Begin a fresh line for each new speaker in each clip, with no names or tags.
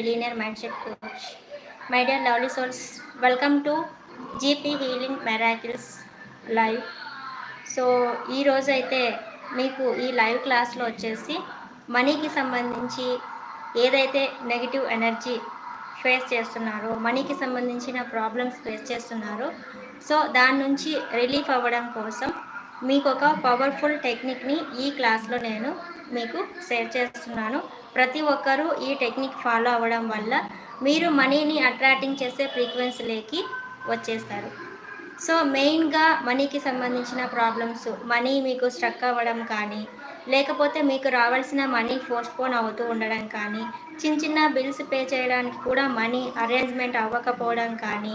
Billionaire mindset coach my dear lovely souls welcome to GP healing miracles live so ఈరోజు అయితే మీకు ఈ live క్లాస్లో వచ్చేసి మనీకి సంబంధించి ఏదైతే నెగిటివ్ ఎనర్జీ ఫేస్ చేస్తున్నారో మనీకి సంబంధించిన ప్రాబ్లమ్స్ ఫేస్ చేస్తున్నారో సో దాని నుంచి రిలీఫ్ అవ్వడం కోసం మీకు ఒక పవర్ఫుల్ టెక్నిక్ని ఈ క్లాస్లో నేను మీకు షేర్ చేస్తున్నాను. ప్రతి ఒక్కరూ ఈ టెక్నిక్ ఫాలో అవ్వడం వల్ల మీరు మనీని అట్రాక్టింగ్ చేసే ఫ్రీక్వెన్సీలోకి వచ్చేస్తారు. సో మెయిన్గా మనీకి సంబంధించిన ప్రాబ్లమ్స్ మనీ మీకు స్ట్రక్ అవ్వడం కానీ లేకపోతే మీకు రావాల్సిన మనీ పోస్ట్పోన్ అవుతూ ఉండడం కానీ చిన్న చిన్న బిల్స్ పే చేయడానికి కూడా మనీ అరేంజ్మెంట్ అవ్వకపోవడం కానీ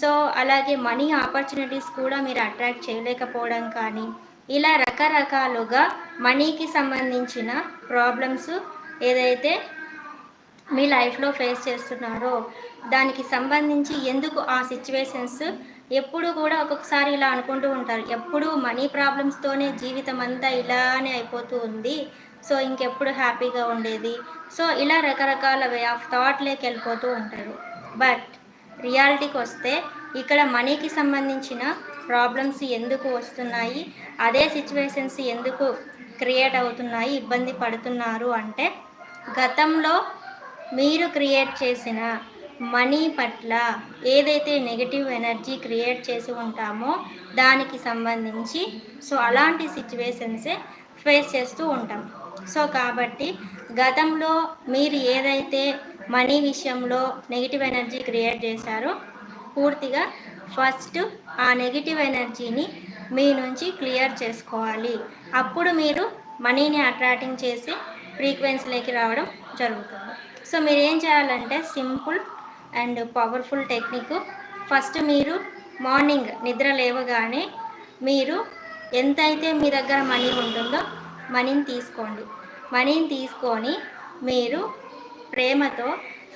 సో అలాగే మనీ ఆపర్చునిటీస్ కూడా మీరు అట్రాక్ట్ చేయలేకపోవడం కానీ ఇలా రకరకాలుగా మనీకి సంబంధించిన ప్రాబ్లమ్స్ ఏదైతే మీ లైఫ్లో ఫేస్ చేస్తున్నారో దానికి సంబంధించి ఎందుకు ఆ సిచ్యువేషన్స్ ఎప్పుడు కూడా ఒక్కొక్కసారి ఇలా అనుకుంటూ ఉంటారు. ఎప్పుడు మనీ ప్రాబ్లమ్స్తోనే జీవితం అంతా ఇలానే అయిపోతూ ఉంది. సో ఇంకెప్పుడు హ్యాపీగా ఉండేది? సో ఇలా రకరకాల వే ఆఫ్ థాట్లోకి వెళ్ళిపోతూ ఉంటారు. బట్ రియాలిటీకి వస్తే ఇక్కడ మనీకి సంబంధించిన ప్రాబ్లమ్స్ ఎందుకు వస్తున్నాయి? అదే సిచ్యువేషన్స్ ఎందుకు క్రియేట్ అవుతున్నాయి? ఇబ్బంది పడుతున్నారు అంటే గతంలో మీరు క్రియేట్ చేసిన మనీ పట్ల ఏదైతే నెగిటివ్ ఎనర్జీ క్రియేట్ చేసి ఉంటామో దానికి సంబంధించి సో అలాంటి సిచ్యువేషన్సే ఫేస్ చేస్తూ ఉంటాం. సో కాబట్టి గతంలో మీరు ఏదైతే మనీ విషయంలో నెగిటివ్ ఎనర్జీ క్రియేట్ చేశారో పూర్తిగా ఫస్ట్ ఆ నెగిటివ్ ఎనర్జీని మీ నుంచి క్లియర్ చేసుకోవాలి. అప్పుడు మీరు మనీని అట్రాక్టింగ్ చేసి ఫ్రీక్వెన్సీలోకి రావడం జరుగుతుంది. సో మీరు ఏం చేయాలంటే simple and powerful technique. First మీరు మార్నింగ్ నిద్ర లేవగానే మీరు ఎంతైతే మీ దగ్గర మనీ ఉంటుందో మనీని తీసుకోండి. మనీని తీసుకొని మీరు ప్రేమతో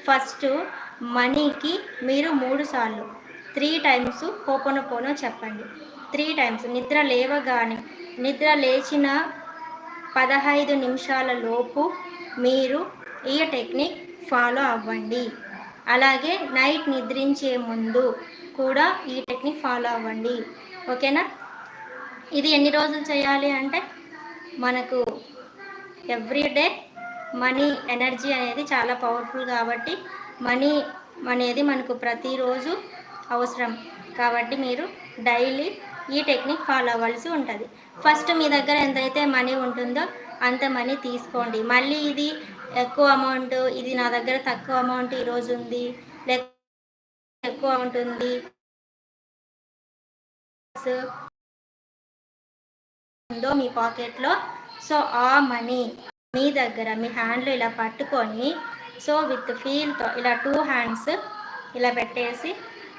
ఫస్ట్ మనీకి మీరు మూడు సార్లు త్రీ టైమ్స్ పోనో చెప్పండి. త్రీ టైమ్స్ నిద్ర లేవగానే నిద్ర లేచిన పదహైదు నిమిషాల లోపు మీరు ఈ టెక్నిక్ ఫాలో అవ్వండి. అలాగే నైట్ నిద్రించే ముందు కూడా ఈ టెక్నిక్ ఫాలో అవ్వండి. ఓకేనా? ఇది ఎన్ని రోజులు చేయాలి అంటే మనకు ఎవ్రీడే మనీ ఎనర్జీ అనేది చాలా పవర్ఫుల్ కాబట్టి మనీ అనేది మనకు ప్రతిరోజు అవసరం. కాబట్టి మీరు డైలీ ఈ టెక్నిక్ ఫాలో అవ్వాల్సి ఉంటుంది. ఫస్ట్ మీ దగ్గర ఎంతైతే మనీ ఉంటుందో అంత మనీ తీసుకోండి. మళ్ళీ ఇది ఎక్కువ అమౌంట్ ఇది నా దగ్గర తక్కువ అమౌంట్ ఈరోజు ఉంది లేక ఎక్కువ ఉంటుంది ఉందో మీ పాకెట్లో. సో ఆ మనీ మీ దగ్గర మీ హ్యాండ్లో ఇలా పట్టుకొని సో విత్ ఫీల్తో ఇలా టూ హ్యాండ్స్ ఇలా పెట్టేసి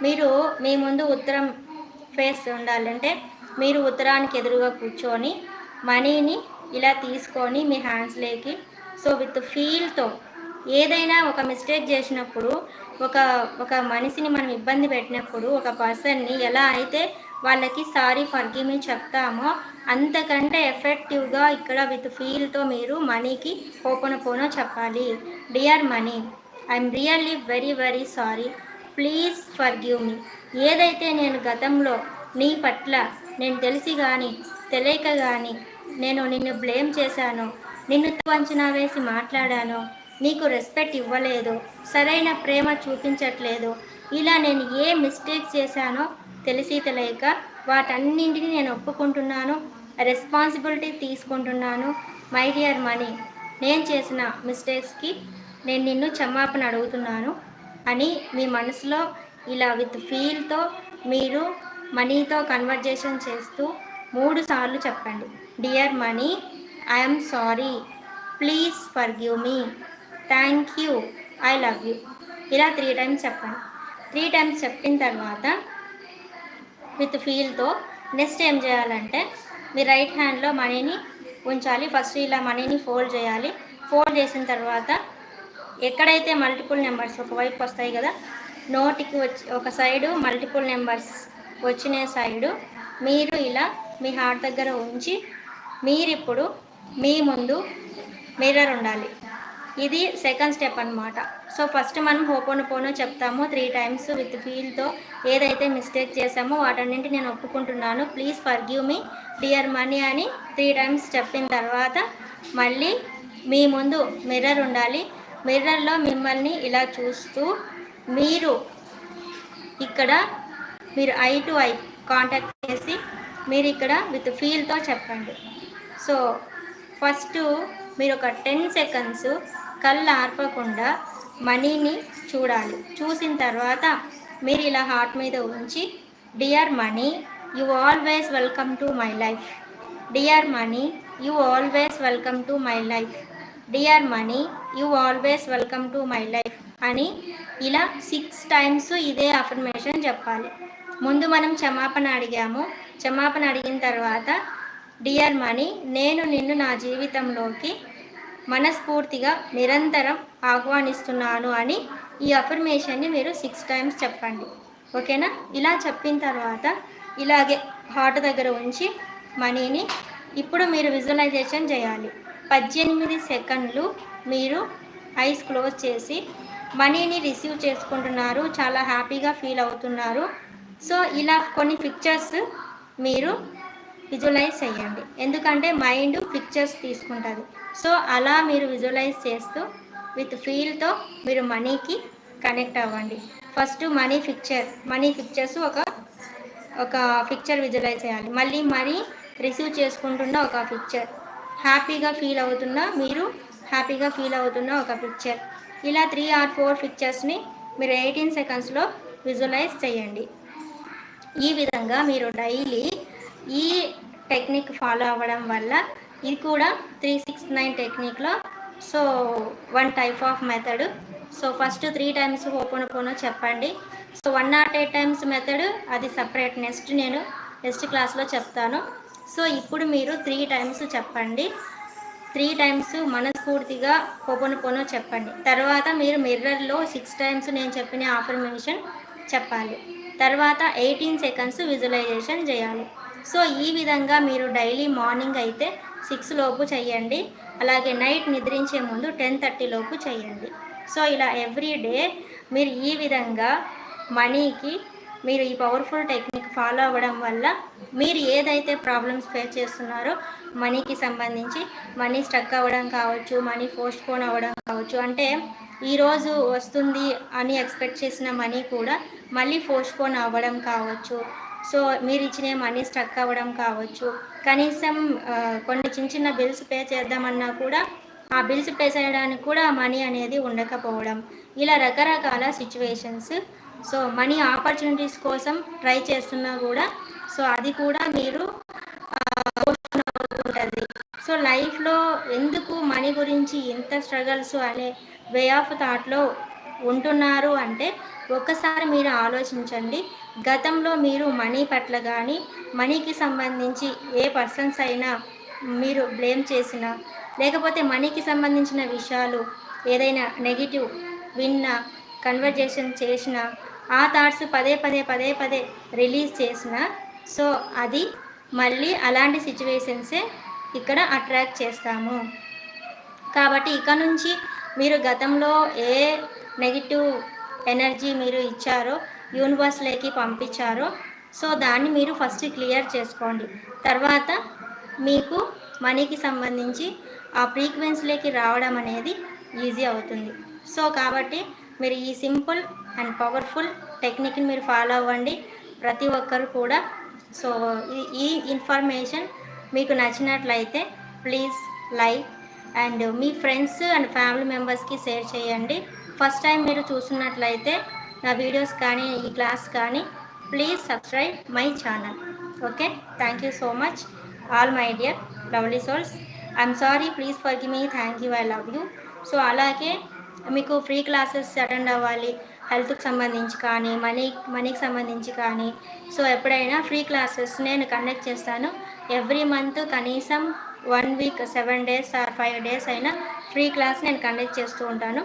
మీరు మీ ముందు ఉత్తరం ఫేస్ ఉండాలంటే మీరు ఉత్తరానికి ఎదురుగా కూర్చొని మనీని ఇలా తీసుకొని మీ హ్యాండ్స్లోకి సో విత్ ఫీల్తో ఏదైనా ఒక మిస్టేక్ చేసినప్పుడు ఒక ఒక మనిషిని మనం ఇబ్బంది పెట్టినప్పుడు ఒక పర్సన్ని ఎలా అయితే వాళ్ళకి సారీ ఫర్గిమి చెప్తామో అంతకంటే ఎఫెక్టివ్గా ఇక్కడ విత్ ఫీల్తో మీరు మనీకి ఓపెన్ పోనో చెప్పాలి. Dear money I'm really very very sorry please forgive me ఏదైతే నేను గతంలో నీ పట్ల నేను తెలిసి కానీ తెలియక కానీ నేను నిన్ను బ్లేమ్ చేశాను నిన్ను అంచనా వేసి మాట్లాడాను నీకు రెస్పెక్ట్ ఇవ్వలేదు సరైన ప్రేమ చూపించట్లేదు ఇలా నేను ఏ మిస్టేక్ చేశానో తెలిసి తెలియక వాటన్నింటినీ నేను ఒప్పుకుంటున్నాను రెస్పాన్సిబిలిటీ తీసుకుంటున్నాను మై డియర్ మనీ నేను చేసిన మిస్టేక్స్కి నేను నిన్ను క్షమాపణ అడుగుతున్నాను అని మీ మనసులో ఇలా విత్ ఫీల్తో మీరు మనీతో కన్వర్జేషన్ చేస్తూ మూడు సార్లు చెప్పండి. Dear money I'm sorry please forgive me thank you I love you ఇలా త్రీ టైమ్స్ చెప్పండి. త్రీ టైమ్స్ చెప్పిన తర్వాత విత్ ఫీల్తో నెక్స్ట్ ఏం చేయాలంటే మీ రైట్ హ్యాండ్లో మనీని ఉంచాలి. ఫస్ట్ ఇలా మనీని ఫోల్డ్ చేయాలి. ఫోల్డ్ చేసిన తర్వాత ఎక్కడైతే మల్టిపుల్ నెంబర్స్ ఒకవైపు వస్తాయి కదా నోటికి వచ్చి ఒక సైడు మల్టిపుల్ నెంబర్స్ వచ్చిన సైడు మీరు ఇలా మీ హార్ట్ దగ్గర ఉంచి మీరిప్పుడు మీ ముందు మిర్రర్ ఉండాలి. ఇది సెకండ్ స్టెప్ అనమాట సో ఫస్ట్ మనం హోపోను పోను చెప్తాము. త్రీ టైమ్స్ విత్ ఫీల్తో ఏదైతే మిస్టేక్ చేశామో వాటన్నింటి నేను ఒప్పుకుంటున్నాను. Please forgive me dear money అని త్రీ టైమ్స్ చెప్పిన తర్వాత మళ్ళీ మీ ముందు మిర్రర్ ఉండాలి. మిర్రర్లో మిమ్మల్ని ఇలా చూస్తూ మీరు ఇక్కడ మీరు ఐ టు ఐ కాంటాక్ట్ చేసి మీరు ఇక్కడ విత్ ఫీల్తో చెప్పండి. సో ఫస్ట్ మీరు ఒక టెన్ సెకండ్స్ కళ్ళు ఆర్పకుండా మనీని చూడాలి. చూసిన తర్వాత మీరు ఇలా హార్ట్ మీద ఉంచి dear money you always welcome to my life dear money you always welcome to my life dear money you always welcome to my life అని ఇలా సిక్స్ టైమ్స్ ఇదే అఫర్మేషన్ చెప్పాలి. ముందు మనం క్షమాపణ అడిగాము. క్షమాపణ అడిగిన తర్వాత డియర్ మనీ నేను నిన్ను నా జీవితంలోకి మనస్ఫూర్తిగా నిరంతరం ఆహ్వానిస్తున్నాను అని ఈ అఫర్మేషన్ని మీరు సిక్స్ టైమ్స్ చెప్పండి. ఓకేనా? ఇలా చెప్పిన తర్వాత ఇలాగే హార్ట్ దగ్గర ఉంచి మనీని ఇప్పుడు మీరు విజువలైజేషన్ చేయాలి. పద్దెనిమిది సెకండ్లు మీరు ఐస్ క్లోజ్ చేసి మనీని రిసీవ్ చేసుకుంటున్నారు చాలా హ్యాపీగా ఫీల్ అవుతున్నారు. సో ఇలా కొన్ని పిక్చర్స్ మీరు విజువలైజ్ చేయండి. ఎందుకంటే మైండ్ పిక్చర్స్ తీసుకుంటుంది. సో అలా మీరు విజువలైజ్ చేస్తూ విత్ ఫీల్తో మీరు మనీకి కనెక్ట్ అవ్వండి. First money picture money pictures ఒక ఒక పిక్చర్ విజువలైజ్ చేయాలి. మళ్ళీ మనీ రిసీవ్ చేసుకుంటున్న ఒక పిక్చర్. హ్యాపీగా ఫీల్ అవుతున్న మీరు హ్యాపీగా ఫీల్ అవుతున్న ఒక పిక్చర్. ఇలా త్రీ ఆర్ ఫోర్ పిక్చర్స్ని మీరు ఎయిటీన్ సెకండ్స్లో విజువలైజ్ చేయండి. ఈ విధంగా మీరు డైలీ ఈ టెక్నిక్ ఫాలో అవ్వడం వల్ల ఇది కూడా three six nine టెక్నిక్లో so one type of method so first three times open పోనో చెప్పండి. So one not eight times method అది సపరేట్ నెక్స్ట్ నేను నెక్స్ట్ క్లాస్లో చెప్తాను. సో ఇప్పుడు మీరు త్రీ టైమ్స్ చెప్పండి. త్రీ టైమ్స్ మనస్ఫూర్తిగా ఓపెన్ పోనో చెప్పండి. తర్వాత మీరు మిర్రర్లో సిక్స్ టైమ్స్ నేను చెప్పిన ఆఫర్మేషన్ చెప్పాలి. తర్వాత ఎయిటీన్ సెకండ్స్ విజువలైజేషన్ చేయాలి. సో ఈ విధంగా మీరు డైలీ మార్నింగ్ అయితే సిక్స్ లోపు చేయండి. అలాగే నైట్ నిద్రించే ముందు టెన్ థర్టీ లోపు చేయండి. సో ఇలా ఎవ్రీ డే మీరు ఈ విధంగా మనీకి మీరు ఈ పవర్ఫుల్ టెక్నిక్ ఫాలో అవ్వడం వల్ల మీరు ఏదైతే ప్రాబ్లమ్స్ ఫేస్ చేస్తున్నారో మనీకి సంబంధించి మనీ స్ట్రక్ అవ్వడం కావచ్చు మనీ పోస్ట్ పోన్ అవ్వడం కావచ్చు అంటే ఈరోజు వస్తుంది అని ఎక్స్పెక్ట్ చేసిన మనీ కూడా మళ్ళీ పోస్ట్ పోన్ అవ్వడం కావచ్చు. సో మీరు ఇచ్చిన మనీ స్ట్రక్ అవ్వడం కావచ్చు. కనీసం కొన్ని చిన్న చిన్న బిల్స్ పే చేద్దామన్నా కూడా ఆ బిల్స్ పే చేయడానికి కూడా మనీ అనేది ఉండకపోవడం. ఇలా రకరకాల సిచ్యువేషన్స్ సో మనీ ఆపర్చునిటీస్ కోసం ట్రై చేస్తున్నా కూడా. సో అది కూడా మీరు అవుతుంది సో లైఫ్లో ఎందుకు మనీ గురించి ఇంత స్ట్రగల్స్ అనే వే ఆఫ్ థాట్లో ఉంటున్నారు అంటే ఒక్కసారి మీరు ఆలోచించండి. గతంలో మీరు మనీ పట్ల కానీ మనీకి సంబంధించి ఏ పర్సన్స్ అయినా మీరు బ్లేమ్ చేసినా లేకపోతే మనీకి సంబంధించిన విషయాలు ఏదైనా నెగిటివ్ విన్న కన్వర్జేషన్ చేసిన ఆ థాట్స్ పదే పదే పదే పదే రిలీజ్ చేసిన. సో అది మళ్ళీ అలాంటి సిచ్యువేషన్సే ఇక్కడ అట్రాక్ట్ చేస్తాము. కాబట్టి ఇక నుంచి మీరు గతంలో ఏ నెగిటివ్ ఎనర్జీ మీరు ఇచ్చారో యూనివర్స్లోకి పంపించారో సో దాన్ని మీరు ఫస్ట్ క్లియర్ చేసుకోండి. తర్వాత మీకు మనీకి సంబంధించి ఆ ఫ్రీక్వెన్సీలోకి రావడం అనేది ఈజీ అవుతుంది. సో కాబట్టి మీరు ఈ సింపుల్ అండ్ పవర్ఫుల్ టెక్నిక్ని మీరు ఫాలో అవ్వండి ప్రతి ఒక్కరు కూడా. సో ఈ ఇన్ఫర్మేషన్ మీకు నచ్చినట్లయితే ప్లీజ్ లైక్ అండ్ మీ ఫ్రెండ్స్ అండ్ ఫ్యామిలీ మెంబర్స్కి షేర్ చేయండి. ఫస్ట్ టైం మీరు చూస్తున్నట్లయితే నా వీడియోస్ కానీ ఈ క్లాస్ కానీ please subscribe my channel. Okay? Thank you so much. All my dear lovely souls. I'm sorry please forgive me. Thank you. I love you. So అలాగే మీకు ఫ్రీ క్లాసెస్ అటెండ్ అవ్వాలి హెల్త్కి సంబంధించి కానీ మనీ మనీకి సంబంధించి కానీ. సో ఎప్పుడైనా ఫ్రీ క్లాసెస్ నేను కండక్ట్ చేస్తాను. ఎవ్రీ మంత్ కనీసం one week seven days or five days అయినా ఫ్రీ క్లాస్ నేను కండక్ట్ చేస్తూ ఉంటాను.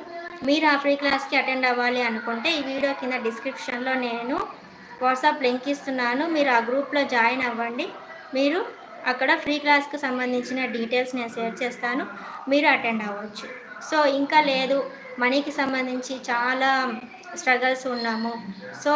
మీరు ఆ ఫ్రీ క్లాస్కి అటెండ్ అవ్వాలి అనుకుంటే ఈ వీడియో కింద డిస్క్రిప్షన్లో నేను వాట్సాప్ లింక్ ఇస్తున్నాను. మీరు ఆ గ్రూప్లో జాయిన్ అవ్వండి. మీరు అక్కడ ఫ్రీ క్లాస్కి సంబంధించిన డీటెయిల్స్ నేను షేర్ చేస్తాను. మీరు అటెండ్ అవ్వచ్చు. సో ఇంకా లేదు. మనీకి సంబంధించి చాలా స్ట్రగల్స్ ఉన్నాము. సో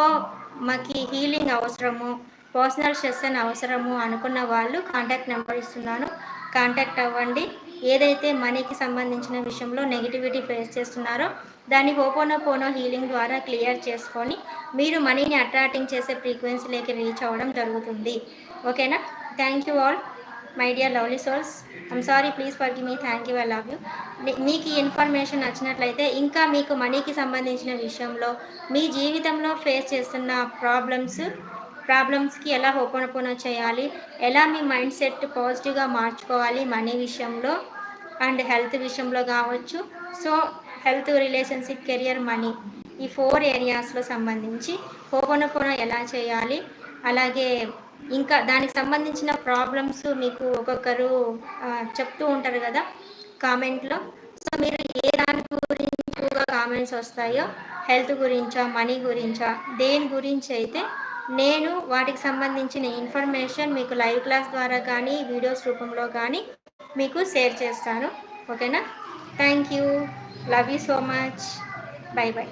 మాకు హీలింగ్ అవసరము పర్సనల్ సెషన్ అవసరము అనుకున్న వాళ్ళు కాంటాక్ట్ నెంబర్ ఇస్తున్నాను. కాంటాక్ట్ అవ్వండి. ఏదైతే మనీకి సంబంధించిన విషయంలో నెగిటివిటీ ఫేస్ చేస్తున్నారో దాన్ని ఓపోనో పోనో హీలింగ్ ద్వారా క్లియర్ చేసుకొని మీరు మనీని అట్రాక్టింగ్ చేసే ఫ్రీక్వెన్సీలోకి రీచ్ అవ్వడం జరుగుతుంది. ఓకేనా thank you all my dear lovely souls I'm sorry please for me thank you I love you మీకు ఈ ఇన్ఫర్మేషన్ నచ్చినట్లయితే ఇంకా మీకు మనీకి సంబంధించిన విషయంలో మీ జీవితంలో ఫేస్ చేస్తున్న ప్రాబ్లమ్స్ ప్రాబ్లమ్స్కి ఎలా ఓపెన్ చేయాలి ఎలా మీ మైండ్ సెట్ పాజిటివ్గా మార్చుకోవాలి మనీ విషయంలో అండ్ హెల్త్ విషయంలో కావచ్చు. So health relationship career money ఈ ఫోర్ ఏరియాస్లో సంబంధించి ఓపెన్ ఎలా చేయాలి అలాగే ఇంకా దానికి సంబంధించిన ప్రాబ్లమ్స్ మీకు ఒక్కొక్కరు చెప్తూ ఉంటారు కదా కామెంట్లో. సో మీరు ఏ దాని గురించి కామెంట్స్ వస్తాయో హెల్త్ గురించా మనీ గురించా దేని గురించి అయితే నేను వాటికి సంబంధించిన ఇన్ఫర్మేషన్ మీకు లైవ్ క్లాస్ ద్వారా కానీ వీడియోస్ రూపంలో కానీ మీకు షేర్ చేస్తాను. ఓకేనా thank you love you so much bye bye